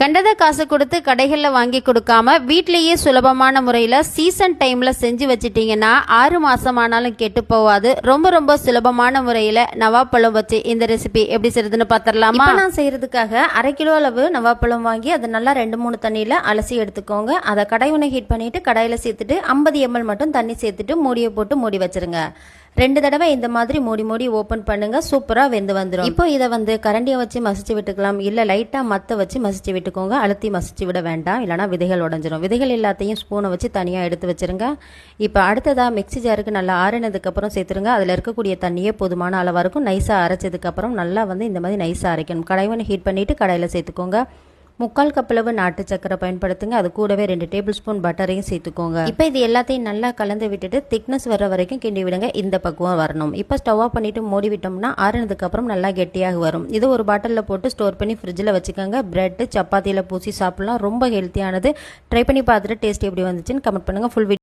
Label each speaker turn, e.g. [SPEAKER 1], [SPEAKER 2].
[SPEAKER 1] கண்டதை காசு கொடுத்து கடைகளில் வாங்கி கொடுக்காம வீட்லேயே சுலபமான முறையில் சீசன் டைமில் செஞ்சு வச்சிட்டிங்கன்னா ஆறு மாதமானாலும் கெட்டு போகாது ரொம்ப ரொம்ப சுலபமான முறையில் நவாப்பழம் வச்சு இந்த ரெசிபி எப்படி செய்யறதுன்னு பார்த்துடலாமா
[SPEAKER 2] நான் செய்கிறதுக்காக அரை கிலோ அளவு நவாப்பழம் வாங்கி அதை நல்லா ரெண்டு மூணு தண்ணியில் அலசி எடுத்துக்கோங்க. அதை கடாய் ஹீட் பண்ணிவிட்டு கடையில் சேர்த்துட்டு ஐம்பது எம்எல் மட்டும் தண்ணி சேர்த்துட்டு மூடியை போட்டு மூடி வச்சிருங்க. ரெண்டு தடவை இந்த மாதிரி மூடி மூடி ஓப்பன் பண்ணுங்க. சூப்பராக வெந்து வந்துடும் இப்போ இதை வந்து கரண்டியை வச்சு மசிச்சு விட்டுக்கலாம். இல்லை லைட்டாக மத்த வச்சு மசிச்சு விட்டு விட்டுக்கோங்க அழுத்தி மசிச்சு விட வேண்டாம். இல்லைனா விதைகள் உடஞ்சிரும். விதைகள் எல்லாத்தையும் ஸ்பூனை வச்சு தனியாக எடுத்து வச்சிருங்க. இப்போ அடுத்ததாக மிக்ஸி ஜாருக்கு நல்லா ஆறினதுக்கப்புறம் சேர்த்துருங்க. அதில் இருக்கக்கூடிய தண்ணியே போதுமான அளவாக இருக்கும். நைஸாக அரைச்சதுக்கப்புறம் நல்லா வந்து இந்த மாதிரி நைஸாக அரைக்கணும். கடைவனை ஹீட் பண்ணிவிட்டு கடையில் சேர்த்துக்கோங்க. முக்கால் கப்பளவு நாட்டு சக்கரை பயன்படுத்துங்க. அது கூடவே ரெண்டு டேபிள் ஸ்பூன் பட்டரையும் சேர்த்துக்கோங்க. இப்போ இது எல்லாத்தையும் நல்லா கலந்து விட்டுட்டு திக்னஸ் வர வரைக்கும் கிண்டி விடுங்க. இந்த பக்குவம் வரணும். இப்போ ஸ்டவ் ஆஃப் பண்ணிட்டு மூடி விட்டோம்னா ஆறுனதுக்கு அப்புறம் நல்லா கெட்டியாக வரும். இது ஒரு பாட்டிலில் போட்டு ஸ்டோர் பண்ணி ஃப்ரிட்ஜில் வச்சுக்கோங்க. பிரெட் சப்பாத்தியில் பூசி சாப்பிடலாம். ரொம்ப ஹெல்த்தியானது ட்ரை பண்ணி பார்த்துட்டு டேஸ்ட் எப்படி வந்துச்சுன்னு கமெண்ட் பண்ணுங்கள் ஃபுல்